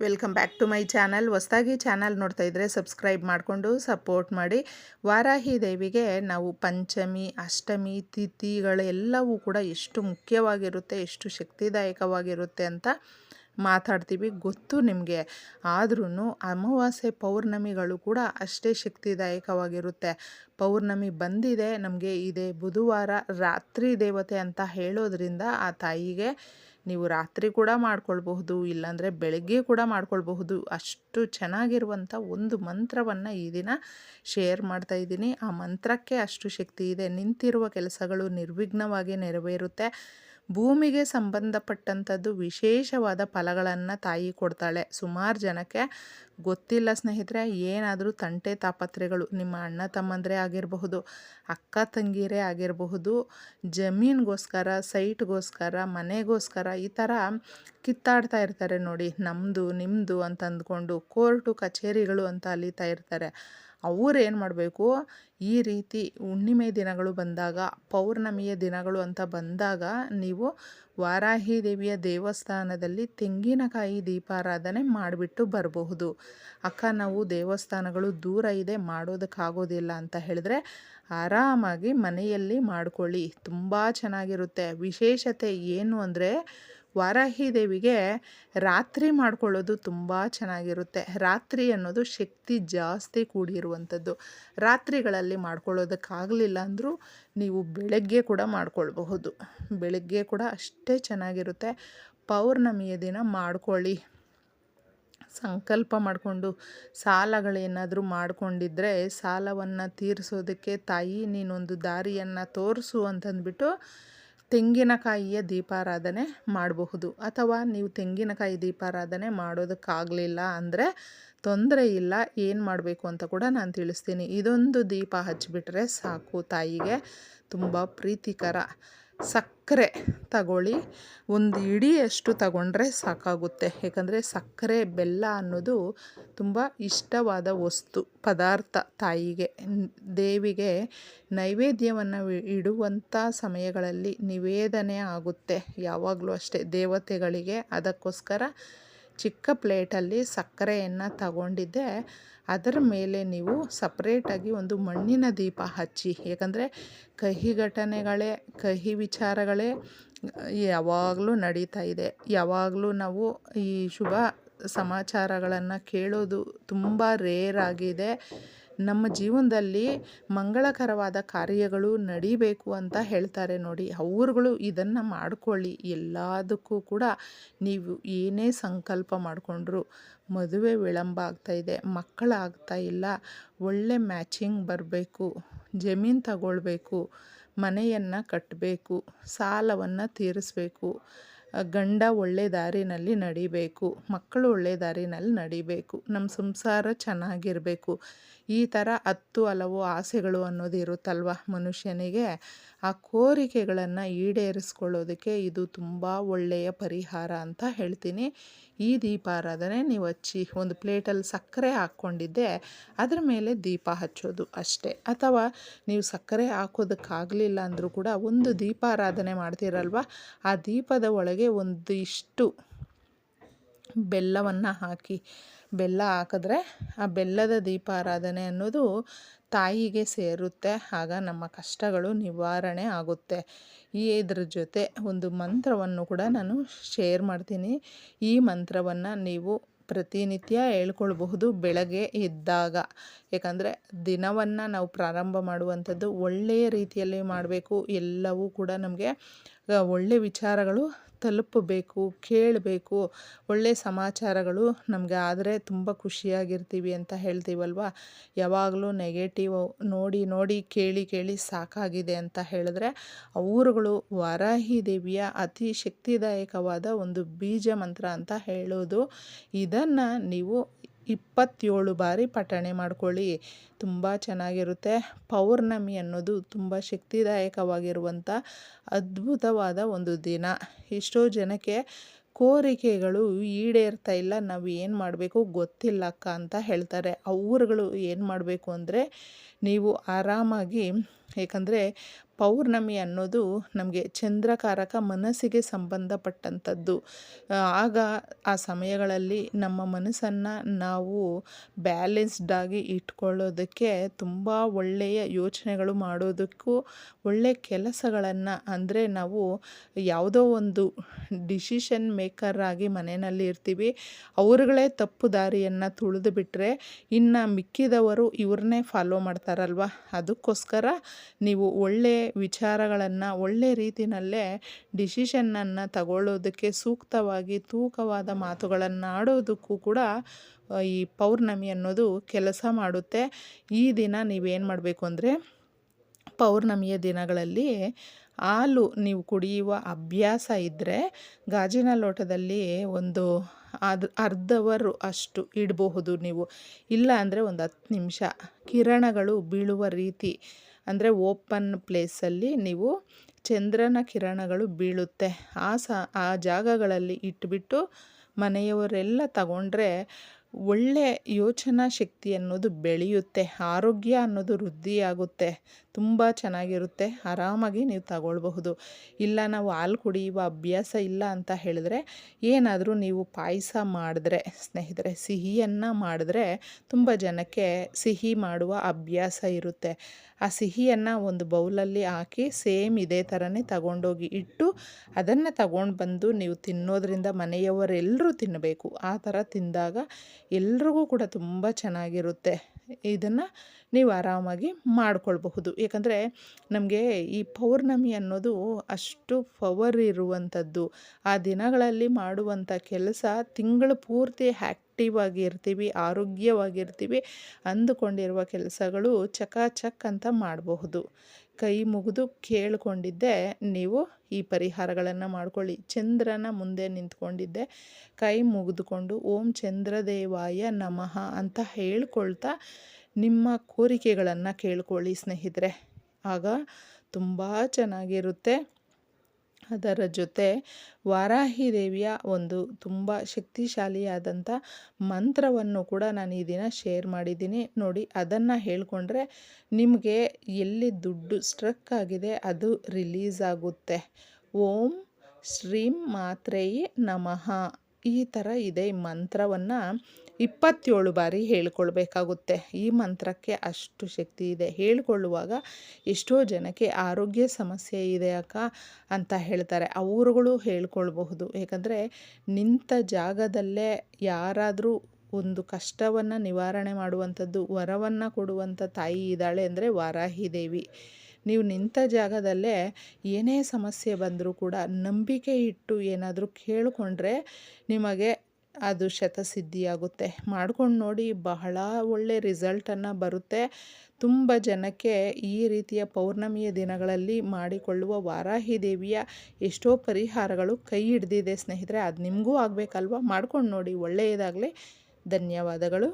Welcome back to my channel ಹೊಸದಾಗಿ channel ನೋಡ್ತಾ ಇದ್ದರೆ ಸಬ್ಸ್ಕ್ರೈಬ್ ಮಾಡಿಕೊಂಡು ಸಪೋರ್ಟ್ ಮಾಡಿ. ವಾರಾಹಿ ದೇವಿಗೆ ನಾವು ಪಂಚಮಿ, ಅಷ್ಟಮಿ ತಿಥಿಗಳೆಲ್ಲವೂ ಕೂಡ ಎಷ್ಟು ಮುಖ್ಯವಾಗಿರುತ್ತೆ, ಎಷ್ಟು ಶಕ್ತಿದಾಯಕವಾಗಿರುತ್ತೆ ಅಂತ ಮಾತಾಡ್ತೀವಿ. ಗೊತ್ತು ನಿಮಗೆ. ಆದ್ರೂ ಅಮಾವಾಸ್ಯೆ ಪೌರ್ಣಮಿಗಳು ಕೂಡ ಅಷ್ಟೇ ಶಕ್ತಿದಾಯಕವಾಗಿರುತ್ತೆ. ಪೌರ್ಣಮಿ ಬಂದಿದೆ. ನಮಗೆ ಇದೆ ಬುಧವಾರ ರಾತ್ರಿ ದೇವತೆ ಅಂತ ಹೇಳೋದ್ರಿಂದ ಆ ತಾಯಿಗೆ ನೀವು ರಾತ್ರಿ ಕೂಡ ಮಾಡ್ಕೊಳ್ಬಹುದು, ಇಲ್ಲಾಂದರೆ ಬೆಳಗ್ಗೆ ಕೂಡ ಮಾಡ್ಕೊಳ್ಬಹುದು. ಅಷ್ಟು ಚೆನ್ನಾಗಿರುವಂಥ ಒಂದು ಮಂತ್ರವನ್ನು ಈ ದಿನ ಶೇರ್ ಮಾಡ್ತಾ ಇದ್ದೀನಿ. ಆ ಮಂತ್ರಕ್ಕೆ ಅಷ್ಟು ಶಕ್ತಿ ಇದೆ. ನಿಂತಿರುವ ಕೆಲಸಗಳು ನಿರ್ವಿಘ್ನವಾಗಿ ನೆರವೇರುತ್ತೆ. ಭೂಮಿಗೆ ಸಂಬಂಧಪಟ್ಟಂಥದ್ದು ವಿಶೇಷವಾದ ಫಲಗಳನ್ನು ತಾಯಿ ಕೊಡ್ತಾಳೆ. ಸುಮಾರು ಜನಕ್ಕೆ ಗೊತ್ತಿಲ್ಲ ಸ್ನೇಹಿತರೆ, ಏನಾದರೂ ತಂಟೆ ತಾಪತ್ರೆಗಳು ನಿಮ್ಮ ಅಣ್ಣ ತಮ್ಮಂದರೆ ಆಗಿರಬಹುದು, ಅಕ್ಕ ತಂಗಿರೇ ಆಗಿರಬಹುದು, ಜಮೀನಿಗೋಸ್ಕರ, ಸೈಟ್ಗೋಸ್ಕರ, ಮನೆಗೋಸ್ಕರ ಈ ಥರ ಕಿತ್ತಾಡ್ತಾ ಇರ್ತಾರೆ ನೋಡಿ. ನಮ್ಮದು ನಿಮ್ಮದು ಅಂತ ಅಂದ್ಕೊಂಡು ಕೋರ್ಟು, ಕಚೇರಿಗಳು ಅಂತ ಅಲಿತಾ ಇರ್ತಾರೆ. ಅವ್ರು ಏನು ಮಾಡಬೇಕು? ಈ ರೀತಿ ಹುಣ್ಣಿಮೆ ದಿನಗಳು ಬಂದಾಗ, ಪೌರ್ಣಮಿಯ ದಿನಗಳು ಅಂತ ಬಂದಾಗ ನೀವು ವಾರಾಹಿ ದೇವಿಯ ದೇವಸ್ಥಾನದಲ್ಲಿ ತೆಂಗಿನಕಾಯಿ ದೀಪಾರಾಧನೆ ಮಾಡಿಬಿಟ್ಟು ಬರಬಹುದು. ಅಕ್ಕ, ನಾವು ದೇವಸ್ಥಾನಗಳು ದೂರ ಇದೆ, ಮಾಡೋದಕ್ಕಾಗೋದಿಲ್ಲ ಅಂತ ಹೇಳಿದ್ರೆ ಆರಾಮಾಗಿ ಮನೆಯಲ್ಲಿ ಮಾಡಿಕೊಳ್ಳಿ. ತುಂಬ ಚೆನ್ನಾಗಿರುತ್ತೆ. ವಿಶೇಷತೆ ಏನು ಅಂದರೆ ವಾರಾಹಿ ದೇವಿಗೆ ರಾತ್ರಿ ಮಾಡ್ಕೊಳ್ಳೋದು ತುಂಬ ಚೆನ್ನಾಗಿರುತ್ತೆ. ರಾತ್ರಿ ಅನ್ನೋದು ಶಕ್ತಿ ಜಾಸ್ತಿ ಕೂಡಿರುವಂಥದ್ದು. ರಾತ್ರಿಗಳಲ್ಲಿ ಮಾಡ್ಕೊಳ್ಳೋದಕ್ಕಾಗಲಿಲ್ಲ ಅಂದರೂ ನೀವು ಬೆಳಗ್ಗೆ ಕೂಡ ಮಾಡ್ಕೊಳ್ಬಹುದು. ಬೆಳಗ್ಗೆ ಕೂಡ ಅಷ್ಟೇ ಚೆನ್ನಾಗಿರುತ್ತೆ. ಪೌರ್ಣಮಿಯ ದಿನ ಮಾಡ್ಕೊಳ್ಳಿ. ಸಂಕಲ್ಪ ಮಾಡಿಕೊಂಡು ಸಾಲಗಳೇನಾದರೂ ಮಾಡಿಕೊಂಡಿದ್ರೆ ಸಾಲವನ್ನು ತೀರಿಸೋದಕ್ಕೆ ತಾಯಿ ನೀನೊಂದು ದಾರಿಯನ್ನು ತೋರಿಸು ಅಂತಂದ್ಬಿಟ್ಟು ತೆಂಗಿನಕಾಯಿಯ ದೀಪಾರಾಧನೆ ಮಾಡಬಹುದು. ಅಥವಾ ನೀವು ತೆಂಗಿನಕಾಯಿ ದೀಪಾರಾಧನೆ ಮಾಡೋದಕ್ಕಾಗಲಿಲ್ಲ ಅಂದರೆ ತೊಂದರೆ ಇಲ್ಲ, ಏನು ಮಾಡಬೇಕು ಅಂತ ಕೂಡ ನಾನು ತಿಳಿಸ್ತೀನಿ. ಇದೊಂದು ದೀಪ ಹಚ್ಚಿಬಿಟ್ರೆ ಸಾಕು ತಾಯಿಗೆ. ತುಂಬ ಪ್ರೀತಿಕರ. ಸಕ್ಕರೆ ತಗೊಳ್ಳಿ. ಒಂದು ಇಡಿಯಷ್ಟು ತಗೊಂಡ್ರೆ ಸಾಕಾಗುತ್ತೆ. ಯಾಕಂದರೆ ಸಕ್ಕರೆ, ಬೆಲ್ಲ ಅನ್ನೋದು ತುಂಬ ಇಷ್ಟವಾದ ವಸ್ತು, ಪದಾರ್ಥ ತಾಯಿಗೆ. ದೇವಿಗೆ ನೈವೇದ್ಯವನ್ನು ಇಡುವಂಥ ಸಮಯಗಳಲ್ಲಿ ನಿವೇದನೆ ಆಗುತ್ತೆ. ಯಾವಾಗಲೂ ಅಷ್ಟೇ ದೇವತೆಗಳಿಗೆ ಅದಕ್ಕೋಸ್ಕರ ಚಿಕ್ಕ ಪ್ಲೇಟಲ್ಲಿ ಸಕ್ಕರೆಯನ್ನು ತಗೊಂಡಿದ್ದೆ. ಅದರ ಮೇಲೆ ನೀವು ಸಪ್ರೇಟಾಗಿ ಒಂದು ಮಣ್ಣಿನ ದೀಪ ಹಚ್ಚಿ. ಯಾಕಂದರೆ ಕಹಿ ಘಟನೆಗಳೇ, ಕಹಿ ವಿಚಾರಗಳೇ ಯಾವಾಗಲೂ ನಡೀತಾ ಇದೆ. ಯಾವಾಗಲೂ ನಾವು ಈ ಶುಭ ಸಮಾಚಾರಗಳನ್ನು ಕೇಳೋದು ತುಂಬ ರೇರ್ ಆಗಿದೆ. ನಮ್ಮ ಜೀವನದಲ್ಲಿ ಮಂಗಳಕರವಾದ ಕಾರ್ಯಗಳು ನಡಿಬೇಕು ಅಂತ ಹೇಳ್ತಾರೆ ನೋಡಿ. ಅವ್ರುಗಳು ಇದನ್ನು ಮಾಡ್ಕೊಳ್ಳಿ. ಎಲ್ಲದಕ್ಕೂ ಕೂಡ ನೀವು ಏನೇ ಸಂಕಲ್ಪ ಮಾಡಿಕೊಂಡ್ರು ಮದುವೆ ವಿಳಂಬ ಆಗ್ತಾಯಿದೆ ಮಕ್ಕಳಾಗ್ತಾ ಇಲ್ಲ, ಒಳ್ಳೆ ಮ್ಯಾಚಿಂಗ್ ಬರಬೇಕು, ಜಮೀನು ತಗೊಳ್ಬೇಕು, ಮನೆಯನ್ನು ಕಟ್ಟಬೇಕು ಸಾಲವನ್ನು ತೀರಿಸ್ಬೇಕು, ಗಂಡ ಒಳ್ಳೆ ದಾರಿನಲ್ಲಿ ನಡಿಬೇಕು, ಮಕ್ಕಳು ಒಳ್ಳೆ ದಾರಿನಲ್ಲಿ ನಡಿಬೇಕು, ನಮ್ಮ ಸಂಸಾರ ಚೆನ್ನಾಗಿರಬೇಕು ಈ ಥರ ಹತ್ತು ಹಲವು ಆಸೆಗಳು ಅನ್ನೋದು ಇರುತ್ತಲ್ವ ಮನುಷ್ಯನಿಗೆ? ಆ ಕೋರಿಕೆಗಳನ್ನು ಈಡೇರಿಸ್ಕೊಳ್ಳೋದಕ್ಕೆ ಇದು ತುಂಬ ಒಳ್ಳೆಯ ಪರಿಹಾರ ಅಂತ ಹೇಳ್ತೀನಿ. ಈ ದೀಪಾರಾಧನೆ ನೀವು ಹಚ್ಚಿ ಒಂದು ಪ್ಲೇಟಲ್ಲಿ ಸಕ್ಕರೆ ಹಾಕ್ಕೊಂಡಿದ್ದೆ, ಅದರ ಮೇಲೆ ದೀಪ ಹಚ್ಚೋದು ಅಷ್ಟೇ. ಅಥವಾ ನೀವು ಸಕ್ಕರೆ ಹಾಕೋದಕ್ಕಾಗಲಿಲ್ಲ ಅಂದರೂ ಕೂಡ ಒಂದು ದೀಪಾರಾಧನೆ ಮಾಡ್ತೀರಲ್ವ? ಆ ದೀಪದ ಒಳಗೆ ಒಂದು ಬೆಲ್ಲವನ್ನು ಹಾಕಿ, ಬೆಲ್ಲ ಹಾಕಿದ್ರೆ ಆ ಬೆಲ್ಲದ ದೀಪಾರಾಧನೆ ಅನ್ನೋದು ತಾಯಿಗೆ ಸೇರುತ್ತೆ. ಆಗ ನಮ್ಮ ಕಷ್ಟಗಳು ನಿವಾರಣೆ ಆಗುತ್ತೆ. ಈ ಇದ್ರ ಜೊತೆ ಒಂದು ಮಂತ್ರವನ್ನು ಕೂಡ ನಾನು ಶೇರ್ ಮಾಡ್ತೀನಿ. ಈ ಮಂತ್ರವನ್ನು ನೀವು ಪ್ರತಿನಿತ್ಯ ಹೇಳ್ಕೊಳ್ಬಹುದು ಬೆಳಗ್ಗೆ ಎದ್ದಾಗ. ಯಾಕಂದರೆ ದಿನವನ್ನು ನಾವು ಪ್ರಾರಂಭ ಮಾಡುವಂಥದ್ದು ಒಳ್ಳೆಯ ರೀತಿಯಲ್ಲಿ ಮಾಡಬೇಕು. ಎಲ್ಲವೂ ಕೂಡ ನಮಗೆ ಒಳ್ಳೆಯ ವಿಚಾರಗಳು ತಲುಪಬೇಕು, ಕೇಳಬೇಕು ಒಳ್ಳೆಯ ಸಮಾಚಾರಗಳು ನಮಗೆ ಆದರೆ ತುಂಬ ಖುಷಿಯಾಗಿರ್ತೀವಿ ಅಂತ ಹೇಳ್ತೀವಲ್ವ? ಯಾವಾಗಲೂ ನೆಗೆಟಿವ್ ನೋಡಿ ನೋಡಿ, ಕೇಳಿ ಕೇಳಿ ಸಾಕಾಗಿದೆ ಅಂತ ಹೇಳಿದ್ರೆ ಊರುಗಳು ವರಾಹಿ ದೇವಿಯ ಅತಿ ಶಕ್ತಿದಾಯಕವಾದ ಒಂದು ಬೀಜ ಮಂತ್ರ ಅಂತ ಹೇಳೋದು. ಇದನ್ನು ನೀವು ಇಪ್ಪತ್ತೇಳು ಬಾರಿ ಪಠಣೆ ಮಾಡ್ಕೊಳ್ಳಿ. ತುಂಬ ಚೆನ್ನಾಗಿರುತ್ತೆ. ಪೌರ್ಣಮಿ ಅನ್ನೋದು ತುಂಬ ಶಕ್ತಿದಾಯಕವಾಗಿರುವಂಥ ಅದ್ಭುತವಾದ ಒಂದು ದಿನ. ಎಷ್ಟೋ ಜನಕ್ಕೆ ಕೋರಿಕೆಗಳು ಈಡೇರ್ತಾ ಇಲ್ಲ. ನಾವು ಏನು ಮಾಡಬೇಕು ಗೊತ್ತಿಲ್ಲ ಅಕ್ಕ ಅಂತ ಹೇಳ್ತಾರೆ. ಅವ್ರುಗಳು ಏನು ಮಾಡಬೇಕು ಅಂದರೆ ನೀವು ಆರಾಮಾಗಿ ಏಕೆಂದರೆ ಪೌರ್ಣಮಿ ಅನ್ನೋದು ನಮಗೆ ಚಂದ್ರಕಾರಕ ಮನಸ್ಸಿಗೆ ಸಂಬಂಧಪಟ್ಟಂಥದ್ದು. ಆಗ ಆ ಸಮಯಗಳಲ್ಲಿ ನಮ್ಮ ಮನಸ್ಸನ್ನು ನಾವು ಬ್ಯಾಲೆನ್ಸ್ಡಾಗಿ ಇಟ್ಕೊಳ್ಳೋದಕ್ಕೆ ತುಂಬ ಒಳ್ಳೆಯ ಯೋಚನೆಗಳು ಮಾಡೋದಕ್ಕೂ ಒಳ್ಳೆಯ ಕೆಲಸಗಳನ್ನು ಅಂದರೆ ನಾವು ಯಾವುದೋ ಒಂದು ಡಿಸಿಷನ್ ಮೇಕರ್ ಆಗಿ ಮನೆಯಲ್ಲಿ ಇರ್ತೀವಿ. ಅವ್ರುಗಳೇ ತಪ್ಪು ದಾರಿಯನ್ನು ತುಳಿದು ಬಿಟ್ಟರೆ ಇನ್ನು ಮಿಕ್ಕಿದವರು ಇವ್ರನ್ನೇ ಫಾಲೋ ಮಾಡ್ತಾರಲ್ವ? ಅದಕ್ಕೋಸ್ಕರ ನೀವು ಒಳ್ಳೆಯ ವಿಚಾರಗಳನ್ನು, ಒಳ್ಳೆ ರೀತಿಯಲ್ಲೇ ಡಿಸಿಷನ್ನನ್ನು ತಗೊಳ್ಳೋದಕ್ಕೆ ಸೂಕ್ತವಾಗಿ ತೂಕವಾದ ಮಾತುಗಳನ್ನು ಆಡೋದಕ್ಕೂ ಕೂಡ ಈ ಪೌರ್ಣಮಿ ಅನ್ನೋದು ಕೆಲಸ ಮಾಡುತ್ತೆ. ಈ ದಿನ ನೀವೇನು ಮಾಡಬೇಕು ಅಂದರೆ, ಪೌರ್ಣಮಿಯ ದಿನಗಳಲ್ಲಿ ಹಾಲು ನೀವು ಕುಡಿಯುವ ಅಭ್ಯಾಸ ಇದ್ದರೆ ಗಾಜಿನ ಲೋಟದಲ್ಲಿ ಒಂದು ಅದು ಅರ್ಧ ಅಷ್ಟು ಇಡಬಹುದು ನೀವು. ಇಲ್ಲ ಅಂದರೆ ಒಂದು ಹತ್ತು ನಿಮಿಷ ಕಿರಣಗಳು ಬೀಳುವ ರೀತಿ ಅಂದರೆ ಓಪನ್ ಪ್ಲೇಸಲ್ಲಿ ನೀವು ಚಂದ್ರನ ಕಿರಣಗಳು ಬೀಳುತ್ತೆ. ಆ ಸ, ಆ ಜಾಗಗಳಲ್ಲಿ ಇಟ್ಬಿಟ್ಟು ಮನೆಯವರೆಲ್ಲ ತಗೊಂಡ್ರೆ ಒಳ್ಳೆ ಯೋಚನಾ ಶಕ್ತಿ ಅನ್ನೋದು ಬೆಳೆಯುತ್ತೆ. ಆರೋಗ್ಯ ಅನ್ನೋದು ವೃದ್ಧಿಯಾಗುತ್ತೆ. ತುಂಬ ಚೆನ್ನಾಗಿರುತ್ತೆ. ಆರಾಮಾಗಿ ನೀವು ತಗೊಳ್ಬಹುದು. ಇಲ್ಲ, ನಾವು ಹಾಲು ಕುಡಿಯುವ ಅಭ್ಯಾಸ ಇಲ್ಲ ಅಂತ ಹೇಳಿದ್ರೆ, ಏನಾದರೂ ನೀವು ಪಾಯಸ ಮಾಡಿದ್ರೆ, ಸ್ನೇಹಿತರೆ, ಸಿಹಿಯನ್ನು ಮಾಡಿದ್ರೆ ತುಂಬ ಜನಕ್ಕೆ ಸಿಹಿ ಮಾಡುವ ಅಭ್ಯಾಸ ಇರುತ್ತೆ. ಆ ಸಿಹಿಯನ್ನು ಒಂದು ಬೌಲಲ್ಲಿ ಹಾಕಿ ಸೇಮ್ ಇದೇ ಥರನೇ ತಗೊಂಡೋಗಿ ಇಟ್ಟು, ಅದನ್ನು ತಗೊಂಡು ಬಂದು ನೀವು ತಿನ್ನೋದ್ರಿಂದ ಮನೆಯವರೆಲ್ಲರೂ ತಿನ್ನಬೇಕು. ಆ ಥರ ತಿಂದಾಗ ಎಲ್ರಿಗೂ ಕೂಡ ತುಂಬ ಚೆನ್ನಾಗಿರುತ್ತೆ. ಇದನ್ನು ನೀವು ಆರಾಮಾಗಿ ಮಾಡ್ಕೊಳ್ಬಹುದು. ಯಾಕಂದರೆ ನಮಗೆ ಈ ಪೌರ್ಣಮಿ ಅನ್ನೋದು ಅಷ್ಟು ಪವರ್ ಇರುವಂಥದ್ದು ಆ ದಿನಗಳಲ್ಲಿ ಮಾಡುವಂಥ ಕೆಲಸ ತಿಂಗಳು ಪೂರ್ತಿ ಆ್ಯಕ್ಟಿವ್ ಆಗಿರ್ತೀವಿ, ಆರೋಗ್ಯವಾಗಿರ್ತೀವಿ ಅಂದುಕೊಂಡಿರುವ ಕೆಲಸಗಳು ಚಕಾಚಕ್ ಅಂತ ಮಾಡಬಹುದು. ಕೈ ಮುಗಿದು ಕೇಳಿಕೊಂಡಿದ್ದೆ, ನೀವು ಈ ಪರಿಹಾರಗಳನ್ನು ಮಾಡ್ಕೊಳ್ಳಿ. ಚಂದ್ರನ ಮುಂದೆ ನಿಂತ್ಕೊಂಡಿದ್ದೆ, ಕೈ ಮುಗಿದುಕೊಂಡು, ಓಂ ಚಂದ್ರದೇವಾಯ ನಮಃ ಅಂತ ಹೇಳ್ಕೊಳ್ತಾ ನಿಮ್ಮ ಕೋರಿಕೆಗಳನ್ನು ಕೇಳ್ಕೊಳ್ಳಿ ಸ್ನೇಹಿತರೆ. ಆಗ ತುಂಬ ಚೆನ್ನಾಗಿರುತ್ತೆ. ಅದರ ಜೊತೆ ವಾರಾಹಿ ದೇವಿಯ ಒಂದು ತುಂಬ ಶಕ್ತಿಶಾಲಿಯಾದಂಥ ಮಂತ್ರವನ್ನು ಕೂಡ ನಾನು ಈ ದಿನ ಶೇರ್ ಮಾಡಿದ್ದೀನಿ. ನೋಡಿ, ಅದನ್ನು ಹೇಳಿಕೊಂಡ್ರೆ ನಿಮಗೆ ಎಲ್ಲಿ ದುಡ್ಡು ಸ್ಟ್ರಕ್ ಆಗಿದೆ ಅದು ರಿಲೀಸ್ ಆಗುತ್ತೆ. ಓಂ ಶ್ರೀಂ ಮಾತ್ರೆಯೇ ನಮಃ. ಈ ಥರ ಇದೆ ಈ ಮಂತ್ರವನ್ನು ಇಪ್ಪತ್ತೇಳು ಬಾರಿ ಹೇಳ್ಕೊಳ್ಬೇಕಾಗುತ್ತೆ. ಈ ಮಂತ್ರಕ್ಕೆ ಅಷ್ಟು ಶಕ್ತಿ ಇದೆ. ಹೇಳ್ಕೊಳ್ಳುವಾಗ ಎಷ್ಟೋ ಜನಕ್ಕೆ ಆರೋಗ್ಯ ಸಮಸ್ಯೆ ಇದೆ ಅಕ್ಕ ಅಂತ ಹೇಳ್ತಾರೆ. ಅವರುಗಳು ಹೇಳ್ಕೊಳ್ಬಹುದು. ಏಕೆಂದರೆ ನಿಂತ ಜಾಗದಲ್ಲೇ ಯಾರಾದರೂ ಒಂದು ಕಷ್ಟವನ್ನು ನಿವಾರಣೆ ಮಾಡುವಂಥದ್ದು, ವರವನ್ನು ಕೊಡುವಂಥ ತಾಯಿ ಇದ್ದಾಳೆ ಅಂದರೆ ವಾರಾಹಿ ದೇವಿ. ನೀವು ನಿಂತ ಜಾಗದಲ್ಲೇ ಏನೇ ಸಮಸ್ಯೆ ಬಂದರೂ ಕೂಡ ನಂಬಿಕೆ ಇಟ್ಟು ಏನಾದರೂ ಕೇಳಿಕೊಂಡ್ರೆ ನಿಮಗೆ ಅದು ಶತಸಿದ್ಧಿಯಾಗುತ್ತೆ. ಮಾಡ್ಕೊಂಡು ನೋಡಿ ಬಹಳ ಒಳ್ಳೆ ರಿಸಲ್ಟನ್ನು ಬರುತ್ತೆ. ತುಂಬ ಜನಕ್ಕೆ ಈ ರೀತಿಯ ಪೌರ್ಣಮಿಯ ದಿನಗಳಲ್ಲಿ ಮಾಡಿಕೊಳ್ಳುವ ವಾರಾಹಿ ದೇವಿಯ ಎಷ್ಟೋ ಪರಿಹಾರಗಳು ಕೈ ಹಿಡ್ದಿದೆ ಸ್ನೇಹಿತರೆ. ಅದು ನಿಮಗೂ ಆಗಬೇಕಲ್ವ? ಮಾಡ್ಕೊಂಡು ನೋಡಿ ಒಳ್ಳೆಯದಾಗಲಿ. ಧನ್ಯವಾದಗಳು.